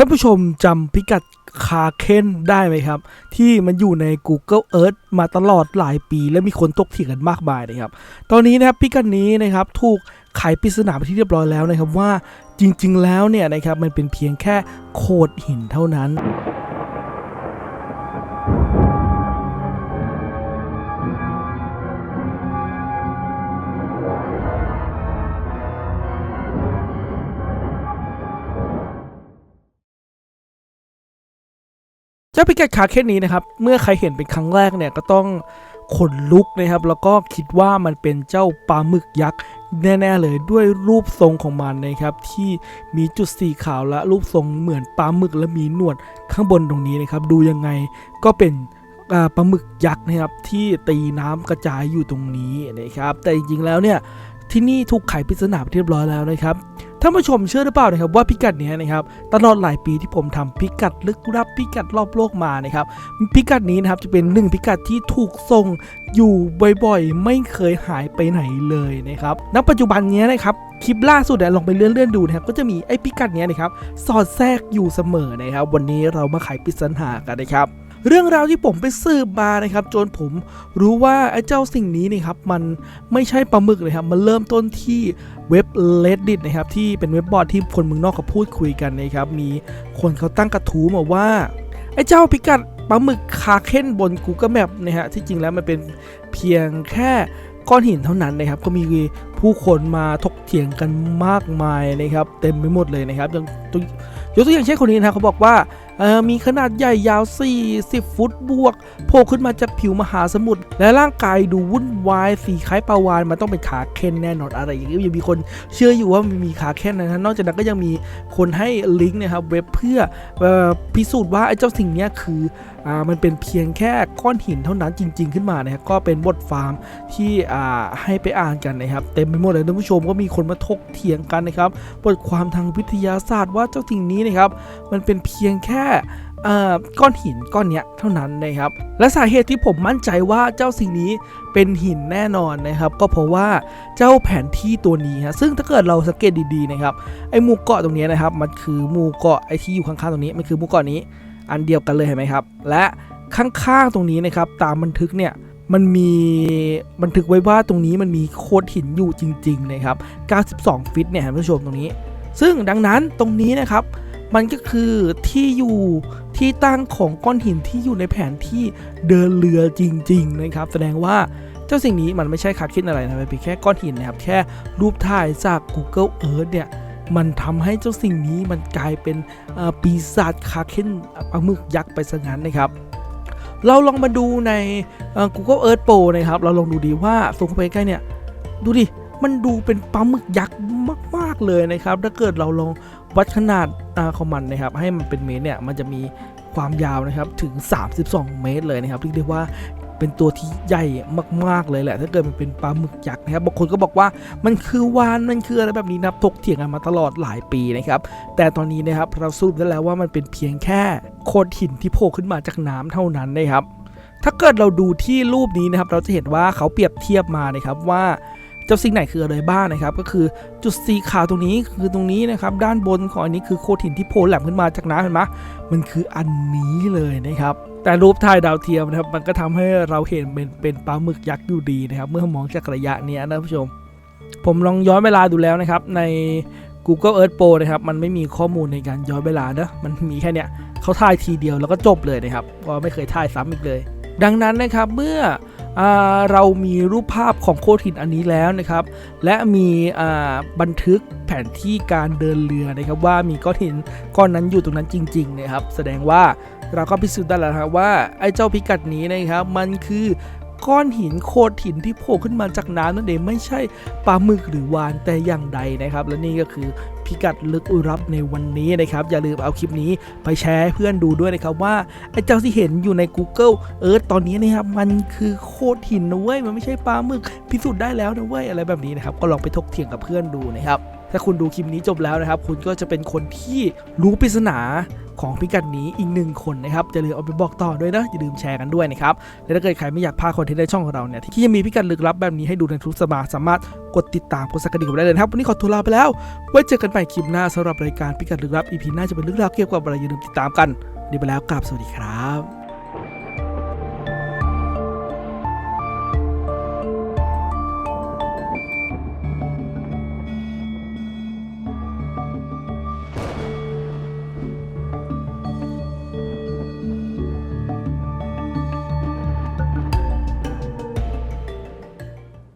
ท่านผู้ชมจำพิกัดคาเคนได้ไหมครับ ที่มันอยู่ใน Google Earth มาตลอดหลายปี และมีคนตกเถียงกันมากมายนะครับ ตอนนี้นะครับพิกัดนี้นะครับถูกไขปริศนาไปที่เรียบร้อยแล้วนะครับว่าจริง ๆ แล้วเนี่ยนะครับมันเป็นเพียงแค่โขดหินเท่านั้น จ้าพิกัดคาเคนนี้นะครับ เมื่อใครเห็นเป็นครั้งแรกเนี่ยก็ต้องขนลุกนะครับ แล้วก็คิดว่ามันเป็นเจ้าปลาหมึกยักษ์แน่ๆเลยด้วยรูปทรงของมันนะครับ ที่มีจุดสีขาวและรูปทรงเหมือนปลาหมึกและมีหนวดข้างบนตรงนี้นะครับ ดูยังไงก็เป็นปลาหมึกยักษ์นะครับที่ตีน้ำกระจายอยู่ตรงนี้นะครับ แต่จริงๆแล้วเนี่ยที่นี่ถูกไขปริศนาไปเรียบร้อยแล้วนะครับ ท่านผู้ชมเชื่อหรือเปล่านะครับว่าพิกัดนี้นะครับตลอดหลายปีที่ผมทำพิกัดลึกลับพิกัดรอบโลกมานะครับพิกัดนี้นะครับจะเป็นหนึ่งพิกัดที่ถูกส่งอยู่บ่อยๆ ไม่เคยหายไปไหนเลยนะครับณปัจจุบันนี้นะครับคลิปล่าสุดเนี่ยลองไปเลื่อนๆดูนะครับก็จะมีไอ้พิกัดเนี้ยนะครับสอดแทรกอยู่เสมอนะครับวันนี้เรามาไขปริศนากันนะครับ เรื่องราวที่ผมไปสืบมานะครับ จนผมรู้ว่าไอ้เจ้าสิ่งนี้นะครับ มันไม่ใช่ปลาหมึกเลยครับ มันเริ่มต้นที่เว็บ reddit นะครับ ที่เป็นเว็บบอร์ดที่คนเมืองนอกเขาพูดคุยกันนะครับ มีคนเขาตั้งกระทู้มาว่า ไอ้เจ้าพิกัดปลาหมึกคาเค้นบน Google Map นะฮะ ที่จริงแล้วมันเป็นเพียงแค่ก้อนหินเท่านั้นนะครับ ก็มีผู้คนมาถกเถียงกันมากมายนะครับ เต็มไปหมดเลยนะครับอย่างตัวยกตัวอย่างเช่นคนนี้นะครับเขาบอกว่า เออมีขนาดใหญ่ยาว 40 ฟุตบวกโผล่ขึ้นมาจากผิวมหาสมุทรและร่างกายดูวุ่นวายสีคล้ายปลาวานมันต้องเป็นขาเคนแน่นอนอะไรอย่างนี้ยังมีคนเชื่ออยู่ว่ามันมีขาเคนนะนอกจากนั้นก็ยังมีคนให้ลิงก์นะครับเว็บเพื่อพิสูจน์ว่าไอ้เจ้าสิ่งนี้คืออ่ามันเป็นเพียงแค่ก้อนหินเท่านั้นจริง ๆ ขึ้นมานะครับก็เป็นบทฟาร์มที่อ่าให้ไปอ่านกันนะครับเต็มไปหมดเลยท่านผู้ชมก็มีคนมาถกเถียงกันนะครับบทความทางวิทยาศาสตร์ว่าเจ้าสิ่งนี้นะครับมันเป็นเพียงแค่ก้อนหินก้อนเนี้ยเท่านั้นนะครับ และสาเหตุที่ผมมั่นใจว่าเจ้าสิ่งนี้เป็นหินแน่นอนนะครับ ก็เพราะว่าเจ้าแผนที่ตัวนี้ฮะซึ่งถ้าเกิดเราสังเกตดีๆนะครับไอหมู่เกาะตรงนี้นะครับ มันคือหมู่เกาะไอที่อยู่ข้างๆตรงนี้มันคือหมู่เกาะนี้ อันเดียวกันเลยเห็นไหมครับ และข้างๆตรงนี้นะครับ ตามบันทึกเนี่ยมันมีบันทึกไว้ว่าตรงนี้มันมีโคดหินอยู่จริง ๆ นะครับ 92 ฟิตเนี่ยท่านผู้ชมตรงนี้ ซึ่งดังนั้นตรงนี้นะครับ มันก็คือที่อยู่ที่ตั้งของก้อนหินที่อยู่ในแผนที่เดินเรือจริง ๆ นะครับ แสดงว่าเจ้าสิ่งนี้มันไม่ใช่คาคิดอะไรนะมันเป็นแค่ก้อนหินนะครับ แค่รูปถ่ายจาก Google Earth เนี่ยมันทำให้เจ้าสิ่งนี้มันกลายเป็นปีศาจคาเคนปลาหมึกยักษ์ไปซะงั้นนะครับ เราลองมาดูใน Google Earth Pro นะครับ เราลองดูดีว่าซูมเข้าไปใกล้เนี่ย ดูดิ มันดูเป็นปลาหมึกยักษ์มาก ๆ เลยนะครับ ถ้าเกิดเราลองวัดขนาดอ่าของมันนะครับ ให้มันเป็นเมตรเนี่ย มันจะมีความยาวนะครับถึง 32 เมตรเลยนะครับเรียกได้ว่าเป็นตัวที่ใหญ่มาก ๆ เลยแหละ ถ้าเกิดมันเป็นปลาหมึกยักษ์นะครับบางคนก็บอกว่ามันคือวานมันคืออะไรแบบนี้นะครับถกเถียงกันมาตลอดหลายปีนะครับ แต่ตอนนี้นะครับเราสรุปได้แล้วว่ามันเป็นเพียงแค่โขดหินที่โผล่ขึ้นมาจากน้ำเท่านั้นนะครับ ถ้าเกิดเราดูที่รูปนี้นะครับ เราจะเห็นว่าเขาเปรียบเทียบมานะครับว่า เจ้าสิ่งไหนคืออะไรบ้างนะครับ ก็คือจุดสีขาวตรงนี้คือตรงนี้นะครับ ด้านบนของอันนี้คือโคดหินที่โผล่แหลมขึ้นมาจากน้ำเห็นไหมมันคืออันนี้เลยนะครับแต่รูปถ่ายดาวเทียมนะครับมันก็ทำให้เราเห็นเป็นเป็นปลาหมึกยักษ์อยู่ดีนะครับ เมื่อมองจากระยะนี้นะผู้ชม ผมลองย้อนเวลาดูแล้วนะครับ ใน Google Earth Pro นะครับ มันไม่มีข้อมูลในการย้อนเวลาเนอะมันมีแค่เนี้ยเขาถ่ายทีเดียวแล้วก็จบเลยนะครับก็ไม่เคยถ่ายซ้ำอีกเลย ดังนั้นนะครับเมื่อ เรามีรูปภาพของโคดหินอันนี้แล้วนะครับ และมีบันทึกแผนที่การเดินเรือนะครับว่ามีก้อนหินก้อนนั้นอยู่ตรงนั้นจริงๆนะครับ แสดงว่าเราก็พิสูจน์ได้แล้วครับว่าไอ้เจ้าพิกัดนี้นะครับมันคือ ก้อนหินโคดหินที่โผล่ขึ้นมาจากน้ำนั่นเองไม่ใช่ปลาหมึกหรือวานแต่อย่างใดนะครับ และนี่ก็คือพิกัดลึกอุลับในวันนี้นะครับ อย่าลืมเอาคลิปนี้ไปแชร์ให้เพื่อนดูด้วยนะครับว่าไอ้เจ้าที่เห็นอยู่ใน Google Earth ตอนนี้นะครับมันคือโคดหินนะเว้ยมันไม่ใช่ปลาหมึกพิสูจน์ได้แล้วนะเว้ยอะไรแบบนี้นะครับก็ลองไปถกเถียงกับเพื่อนดูนะครับ ถ้าคุณดูคลิปนี้จบแล้วนะครับ คุณก็จะเป็นคนที่รู้ปริศนาของพิกัดนี้อีกหนึ่งคนนะครับอย่าลืมเอาไปบอกต่อด้วยนะอย่าลืมแชร์กันด้วยนะครับและถ้าเกิดใครไม่อยากพลาดคอนเทนต์ในช่องของเราเนี่ยที่ยังมีพิกัดลึกลับแบบนี้ให้ดูในทุกสัปดาห์สามารถกดติดตามกดสักกระดิ่งได้เลยนะครับวันนี้ขอตัวลาไปแล้วไว้เจอกันใหม่คลิปหน้าสำหรับรายการพิกัดลึกลับ EP หน้าจะเป็นเรื่องราวเกี่ยวกับอะไรอย่าลืมติดตามกันวันนี้ไปแล้วกราบสวัสดีครับ